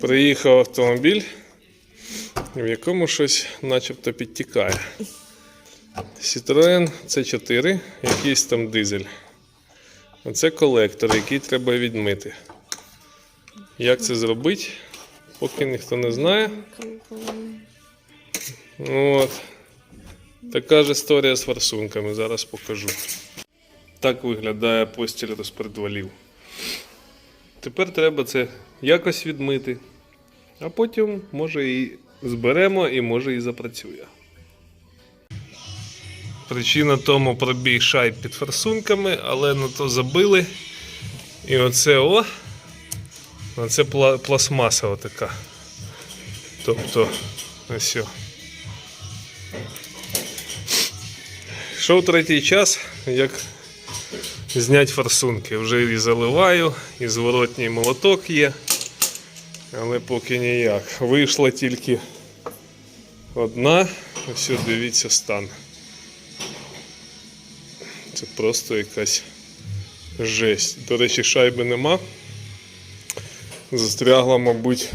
Приїхав автомобіль, в якому щось начебто підтікає. Citroen C4, якийсь там дизель. Оце колектор, який треба відмити. Як це зробити, поки ніхто не знає. От. Така ж історія з форсунками, зараз покажу. Так виглядає постіль розпредвалів. Тепер треба це якось відмити, а потім може і зберемо, і може і запрацює. Причина тому пробій шайб під форсунками, але на то забили. І оце о. Оце пластмаса отака. Тобто, ось. о. Йшов третій час, як зняти форсунки. Вже і заливаю, і зворотній молоток є. Але поки ніяк. Вийшла тільки одна. Ось дивіться стан. Це просто якась жесть. До речі, шайби нема. Застрягла, мабуть,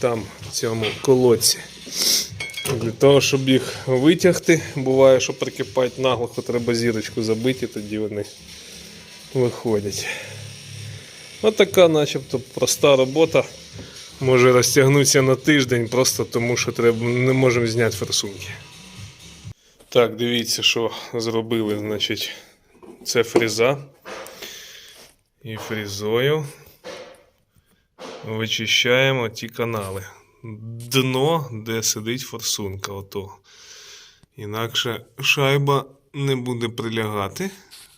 там, в цьому колодці. Для того, щоб їх витягти, буває, що прикипають наглухо, треба зірочку забити, тоді вони виходять. Ось така начебто проста робота. Може розтягнутися на тиждень, просто тому що треба, не можемо зняти форсунки. Так, дивіться, що зробили. Значить, це фреза. І фрезою вичищаємо ті канали. Дно, де сидить форсунка. Ото. Інакше шайба не буде прилягати.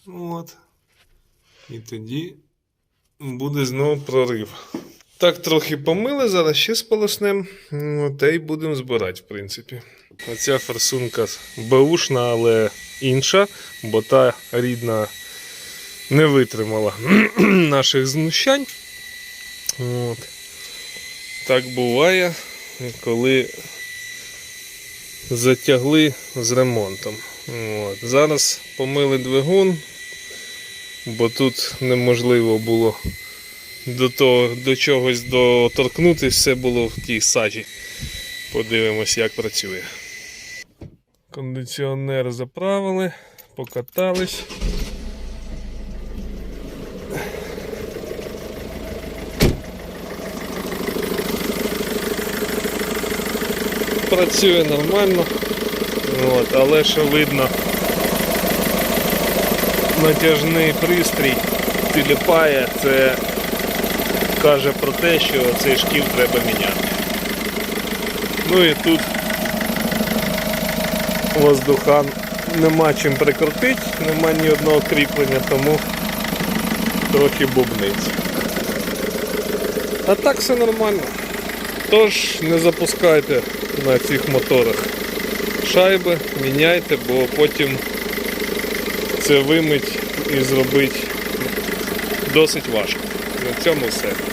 От. І тоді буде знову прорив. Так, трохи помили, зараз ще сполоснем. Ну, Та й будемо збирати, в принципі. Оця форсунка беушна, але інша, бо та рідна не витримала наших знущань. От. Так буває, коли затягли з ремонтом. От. Зараз помили двигун, бо тут неможливо було до того, до чогось доторкнутися, все було в тій сажі. Подивимось, як працює. Кондиціонер заправили, покатались. Працює нормально, от, але що видно, натяжний пристрій тіліпає, це каже про те, що цей шків треба міняти. Ну і тут воздухан нема чим прикрутити, нема ні одного кріплення, тому трохи бубнить. А так все нормально. Тож не запускайте на цих моторах шайби, міняйте, бо потім це вимить і зробить досить важко. На цьому все.